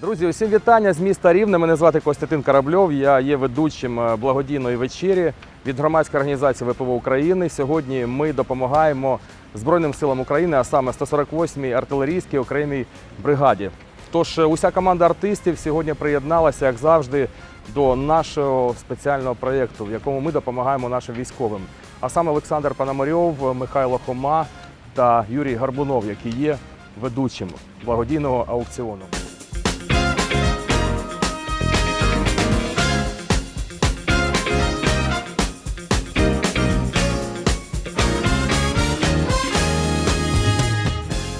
Друзі, усім вітання з міста Рівне. Мене звати Костянтин Корабльов. Я є ведучим е, благодійної вечері від громадської організації ВПО України. Сьогодні ми допомагаємо Збройним силам України, а саме 148-й артилерійській окремій бригаді. Тож е, уся команда артистів сьогодні приєдналася, як завжди, до нашого спеціального проєкту, в якому ми допомагаємо нашим військовим. А саме Олександр Пономарьов, Михайло Хома та Юрій Гарбунов, які є ведучим благодійного аукціону.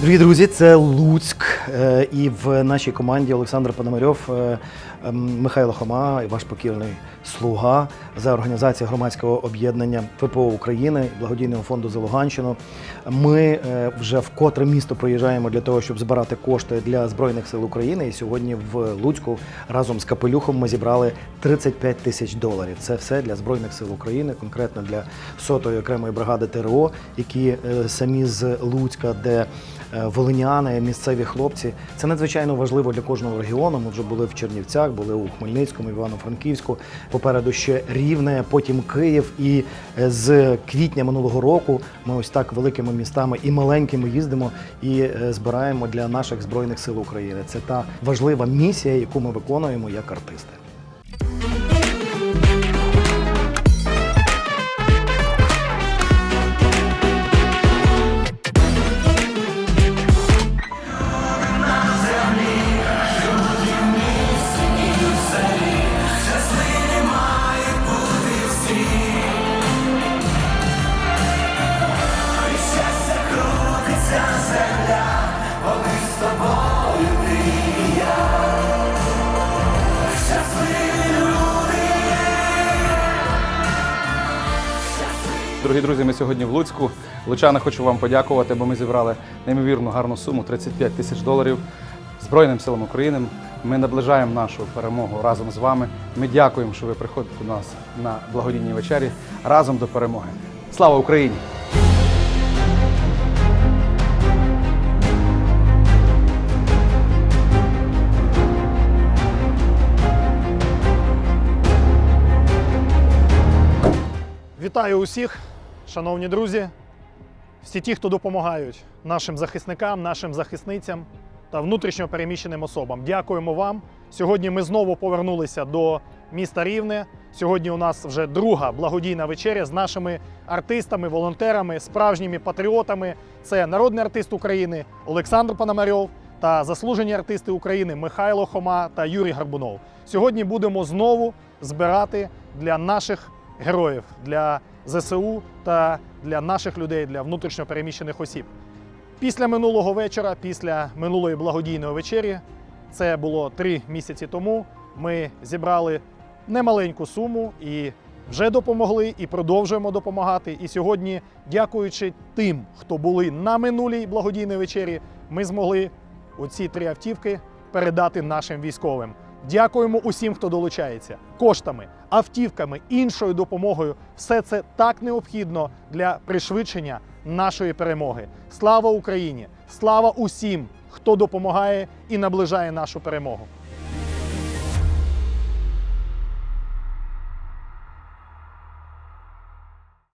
Дорогі друзі, це Луцьк. е, І в нашій команді Олександр Пономарьов, е, ем, Михайло Хома ваш покірний слуга за організацію громадського об'єднання ППО України, благодійного фонду за Луганщину. Ми е, вже вкотре місто проїжджаємо для того, щоб збирати кошти для Збройних сил України. І сьогодні в Луцьку разом з Капелюхом ми зібрали 35 тисяч доларів. Це все для Збройних сил України, конкретно для сотої окремої бригади ТРО, які самі з Луцька, де волиняни, місцеві хлопці. Це надзвичайно важливо для кожного регіону. Ми вже були в Чернівцях, були у Хмельницькому, Івано-Франківську. Попереду ще Рівне, потім Київ. І е, з квітня минулого року ми ось так великими містами і маленькими їздимо і е, збираємо для наших збройних сил України. Це та важлива місія, яку ми виконуємо як артисти. Дорогі друзі, ми сьогодні в Луцьку. Лучани, хочу вам подякувати, бо ми зібрали неймовірну гарну суму 35 тисяч доларів Збройним силам України. Ми наближаємо нашу перемогу разом з вами. Ми дякуємо, що ви приходите до нас на благодійні вечері разом до перемоги. Слава Україні! Вітаю усіх, шановні друзі, всі ті, хто допомагають нашим захисникам, нашим захисницям та внутрішньо переміщеним особам. Дякуємо вам. Сьогодні ми знову повернулися до міста Рівне. Сьогодні у нас вже друга благодійна вечеря з нашими артистами, волонтерами, справжніми патріотами. Це народний артист України Олександр Пономарьов та заслужені артисти України Михайло Хома та Юрій Гарбунов. Сьогодні будемо знову збирати для наших героїв, для ЗСУ та для наших людей, для внутрішньо переміщених осіб. Після минулого вечора, після минулої благодійної вечері, це було три місяці тому. Ми зібрали немаленьку суму і вже допомогли, і продовжуємо допомагати. І сьогодні, дякуючи тим, хто були на минулій благодійній вечері, ми змогли оці три автівки передати нашим військовим. Дякуємо усім, хто долучається коштами, автівками, іншою допомогою. Все це так необхідно для пришвидшення нашої перемоги. Слава Україні! Слава усім, хто допомагає і наближає нашу перемогу.